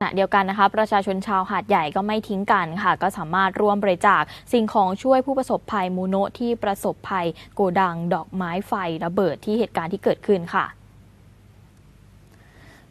ขณะเดียวกันนะคะประชาชนชาวหาดใหญ่ก็ไม่ทิ้งกันค่ะ ก็สามารถร่วมบริจาคสิ่งของช่วยผู้ประสบภัยมูโนะที่ประสบภัยโกดัง ดอกไม้ไฟระเบิดที่เหตุการณ์ที่เกิดขึ้นค่ะ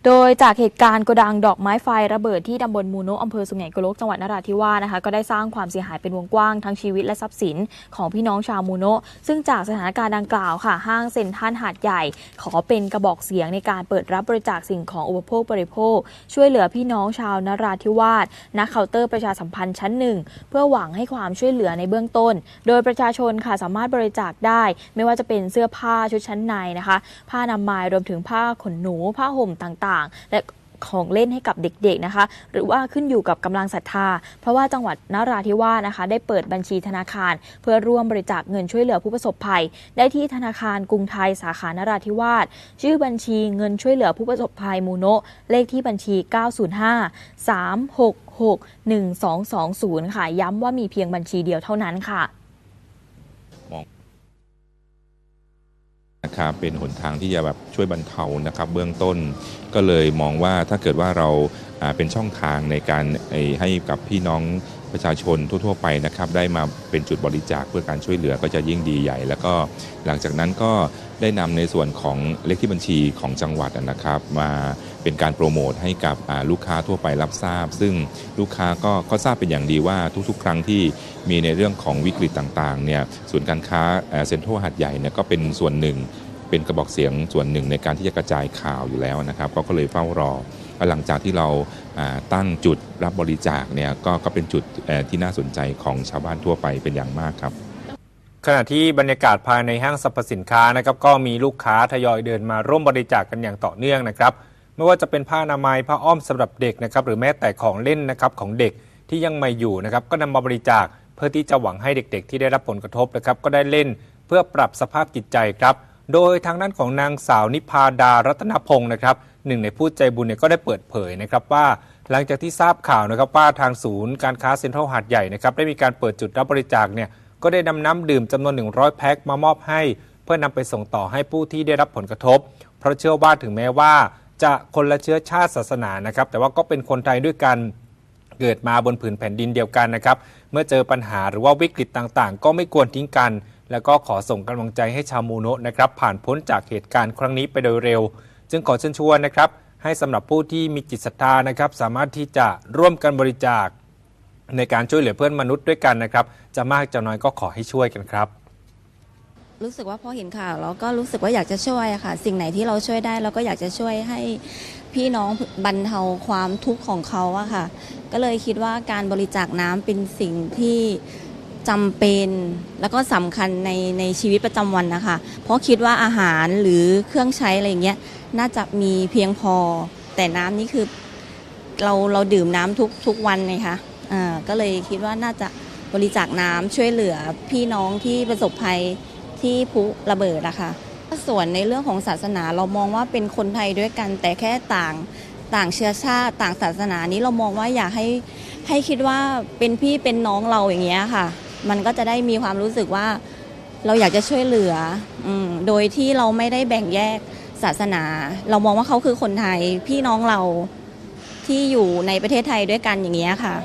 โดยจากเหตุการณ์โกดังดอกไม้ไฟระเบิดที่ตำบลมูโนอำเภอสุไหงโกลกจังหวัดนราธิวาสนะคะก็ได้สร้างความเสียหายเป็นวงกว้างทั้งชีวิตและทรัพย์สินของพี่น้องชาวมูโนซึ่งจากสถานการณ์ดังกล่าวค่ะ ห้างเซ็นทรัลหาดใหญ่ ขอเป็นกระบอกเสียงในการเปิดรับบริจาคสิ่งของอุปโภคบริโภค ช่วยเหลือพี่น้องชาวนราธิวาสณเคาน์เตอร์ประชาสัมพันธ์ชั้นหนึ่งเพื่อหวังให้ความช่วยเหลือในเบื้องต้น โดยประชาชนค่ะสามารถบริจาคได้ ไม่ว่าจะเป็นเสื้อผ้าชุดชั้นในนะคะ ผ้านามัยรวมถึงผ้าขนหนูผ้าห่มต่างๆ และของเล่นให้กับเด็กๆนะคะ หรือว่าขึ้นอยู่กับกำลังศรัทธา เพราะว่าจังหวัดนราธิวาสนะคะ ได้เปิดบัญชีธนาคาร เพื่อร่วมบริจาคเงินช่วยเหลือผู้ประสบภัย ได้ที่ธนาคารกรุงไทยสาขานราธิวาสชื่อบัญชีเงินช่วยเหลือผู้ประสบภัยมูโนเลขที่บัญชี 905 366 1220 ค่ะ ย้ำว่ามีเพียงบัญชีเดียวเท่านั้นค่ะ นะครับเป็นหนทางที่จะแบบช่วยบรรเทานะครับเบื้องต้น ก็เลยมองว่าถ้าเกิดว่าเราเป็นช่องทางในการให้กับพี่น้องประชาชนทั่ว ๆ ไปนะครับได้มาเป็นจุดบริจาคเพื่อการช่วยเหลือก็จะยิ่งดีใหญ่ แล้วก็หลังจากนั้นก็ได้นำในส่วนของเลขที่บัญชีของจังหวัดนะครับ มาเป็นการโปรโมทให้กับลูกค้าทั่วไปรับทราบ ซึ่งลูกค้าก็ก็ทราบเป็นอย่างดีว่าทุกๆ ครั้งที่มีในเรื่องของวิกฤตต่างๆเนี่ยศูนย์การค้าเซ็นทรัลหัดใหญ่เนี่ยก็เป็นส่วนหนึ่ง เป็นกระบอกเสียงส่วนหนึ่งในการที่จะกระจายข่าวอยู่แล้วนะครับ ก็เลยเฝ้ารอหลังจากที่เราตั้งจุดรับบริจาคเนี่ยก็ก็เป็นจุดที่น่าสนใจของชาวบ้านทั่วไปเป็นอย่างมากครับ ขณะที่บรรยากาศภายในห้างสรรพสินค้านะครับก็มีลูกค้าทยอยเดินมาร่วมบริจาคกกันอย่างต่อเนื่องนะครับไม่ว่าจะเป็นผ้าอนามัยผ้าอ้อมสำหรับเด็กนะครับหรือแม้แต่ของเล่นนะครับของเด็กที่ยังไม่อยู่นะครับก็นำมาบริจาคเพื่อที่จะหวังให้เด็กๆ ที่ได้รับผลกระทบนะครับก็ได้เล่นเพื่อปรับสภาพจิตใจครับ โดยทางด้านของนางสาวนิพาดารัตนพงศ์นะครับหนึ่งในผู้ใจบุญเนี่ยก็ได้เปิดเผยนะครับว่าหลังจากที่ทราบข่าวนะครับว่าทางศูนย์การค้าเซ็นทรัลหาดใหญ่นะครับได้มีการเปิดจุดรับบริจาคเนี่ยก็ได้นำน้ำดื่มจำนวน 100 แพ็คมามอบให้ เพื่อนำไปส่งต่อให้ผู้ที่ได้รับผลกระทบ เพราะเชื่อว่าถึงแม้ว่า จะคนละเชื้อชาติศาสนานะครับแต่ว่าก็เป็นคนไทยด้วยกันเกิดมาบนผืนแผ่นดินเดียวกันนะครับเมื่อเจอปัญหาหรือว่าวิกฤตต่างๆ ก็ไม่ควรทิ้งกัน แล้วก็ขอส่งกำลังใจให้ชาวมูโนะนะครับผ่านพ้นจากเหตุการณ์ครั้งนี้ไปโดยเร็ว จึงขอเชิญชวนนะครับให้สำหรับผู้ที่มีจิตศรัทธานะครับ สามารถที่จะร่วมกันบริจาค ในการช่วยเหลือเพื่อนมนุษย์ด้วยกันนะครับ จะมากจะน้อยก็ขอให้ช่วยกันครับ รู้สึกว่าพอเห็นข่าวเราก็รู้สึกว่าอยากจะช่วยอะค่ะ สิ่งไหนที่เราช่วยได้เราก็อยากจะช่วยให้พี่น้องบรรเทาความทุกข์ของเขาอะค่ะ ก็เลยคิดว่าการบริจาคน้ำเป็นสิ่งที่ จำเป็นแล้วก็สำคัญในในชีวิตประจำวันนะคะ เพราะคิดว่าอาหารหรือเครื่องใช้อะไรอย่างเงี้ยน่าจะมีเพียงพอ แต่น้ำนี่คือเราเราดื่มน้ำทุกทุกวันไงคะอ่าก็เลยคิดว่าน่าจะบริจาคน้ำช่วยเหลือพี่น้องที่ประสบภัยที่พุระเบิดอะคะส่วนในเรื่องของศาสนาเรามองว่าเป็นคนไทยด้วยกัน แต่แค่ต่างต่างเชื้อชาติ ต่างศาสนานี้เรามองว่าอยากให้ให้คิดว่าเป็นพี่เป็นน้องเราอย่างเงี้ยค่ะ มันก็จะได้มีความรู้สึกว่า เราอยากจะช่วยเหลืออโดยที่เราไม่ได้แบ่งแยกศาสนา เรามองว่าเขาคือคนไทยพี่น้องเราที่อยู่ในประเทศไทยด้วยกันอย่างเงี้ยค่ะ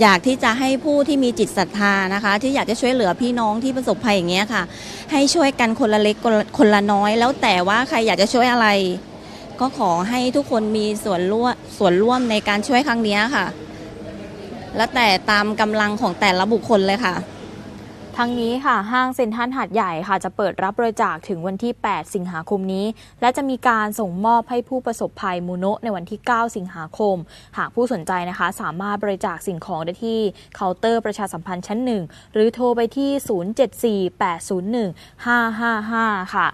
อยากที่จะให้ผู้ที่มีจิตศรัทธานะคะ ที่อยากจะช่วยเหลือพี่น้องที่ประสบภัยอย่างเงี้ยค่ะ ให้ช่วยกันคนละเล็กคนละน้อย แล้วแต่ว่าใครอยากจะช่วยอะไร ก็ขอให้ทุกคนมีส่วนร่วมส่วนร่วมในการช่วยครั้งนี้ค่ะ แล้วแต่ตามกำลังของแต่ละบุคคลเลยค่ะทั้งนี้ค่ะห้างเซ็นทรัลหาดใหญ่ค่ะจะเปิดรับบริจาคถึงวันที่ 8 สิงหาคมนี้ และจะมีการส่งมอบให้ผู้ประสบภัยมูโนะในวันที่ 9 สิงหาคม หากผู้สนใจนะคะ สามารถบริจาคสิ่งของได้ที่เคาน์เตอร์ประชาสัมพันธ์ชั้นหนึ่งหรือโทรไปที่ 074 801 555 ค่ะ